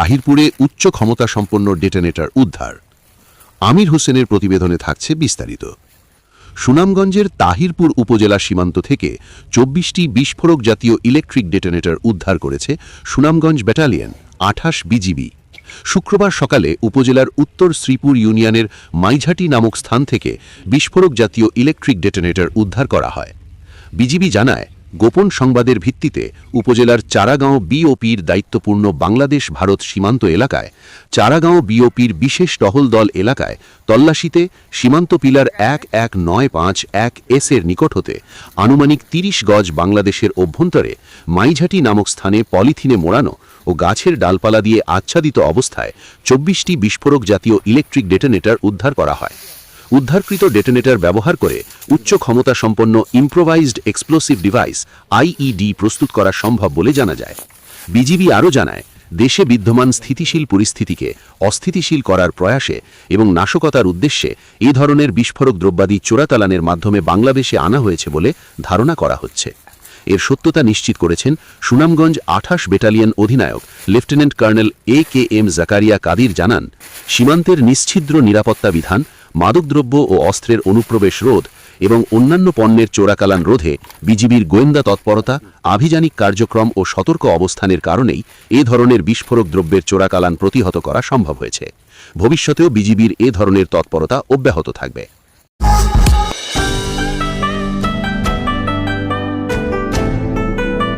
তাহিরপুরে উচ্চ ক্ষমতা সম্পন্ন ডেটোনেটর উদ্ধার। আমির হোসেনের প্রতিবেদনে থাকছে বিস্তারিত। সুনামগঞ্জের তাহিরপুর উপজেলা সীমান্ত থেকে চব্বিশটি বিস্ফোরক জাতীয় ইলেকট্রিক ডেটোনেটর উদ্ধার করেছে সুনামগঞ্জ ব্যাটালিয়ন, আঠাশ বিজিবি। শুক্রবার সকালে উপজেলার উত্তর শ্রীপুর ইউনিয়নের মাইঝাটি নামক স্থান থেকে বিস্ফোরক জাতীয় ইলেকট্রিক ডেটোনেটর উদ্ধার করা হয়। বিজিবি জানায় গোপন সংবাদের ভিত্তিতে উপজেলার চারাগাঁও বিওপির দায়িত্বপূর্ণ বাংলাদেশ ভারত সীমান্ত এলাকায়, চারাগাঁও বিওপির বিশেষ টহল দল এলাকায় তল্লাশিতে সীমান্ত পিলার এক এক নয় পাঁচ এক এস এর নিকট হতে আনুমানিক তিরিশ গজ বাংলাদেশের অভ্যন্তরে মাইঝাটি নামক স্থানে পলিথিনে মোড়ানো ও গাছের ডালপালা দিয়ে আচ্ছাদিত অবস্থায় চব্বিশটি বিস্ফোরক জাতীয় ইলেকট্রিক ডেটোনেটর উদ্ধার করা হয়। উদ্ধারকৃত ডেটোনেটর ব্যবহার করে উচ্চ ক্ষমতা সম্পন্ন ইম্প্রোভাইজড এক্সপ্লোসিভ ডিভাইস আইইডি প্রস্তুত করা সম্ভব বলে জানা যায়। বিজিবি আরও জানায়, দেশে বিদ্যমান স্থিতিশীল পরিস্থিতিকে অস্থিতিশীল করার প্রয়াসে এবং নাশকতার উদ্দেশ্যে এ ধরনের বিস্ফোরক দ্রব্যাদি চোরাতালানের মাধ্যমে বাংলাদেশে আনা হয়েছে বলে ধারণা করা হচ্ছে। এর সত্যতা নিশ্চিত করেছেন সুনামগঞ্জ আঠাশ ব্যাটালিয়ন অধিনায়ক lieutenant colonel A K M Zakaria Kadir জানান, সীমান্তের নিশ্ছিদ্র নিরাপত্তা বিধান মাদকদ্রব্য ও অস্ত্রের অনুপ্রবেশ রোধ এবং অন্যান্য পণ্যের চোরাকালান রোধে বিজিবির গোয়েন্দা তৎপরতা, আভিযানিক কার্যক্রম ও সতর্ক অবস্থানের কারণেই এ ধরনের বিস্ফোরক দ্রব্যের চোরাকালান প্রতিহত করা সম্ভব হয়েছে। ভবিষ্যতেও বিজিবির এ ধরনের তৎপরতা অব্যাহত থাকবে।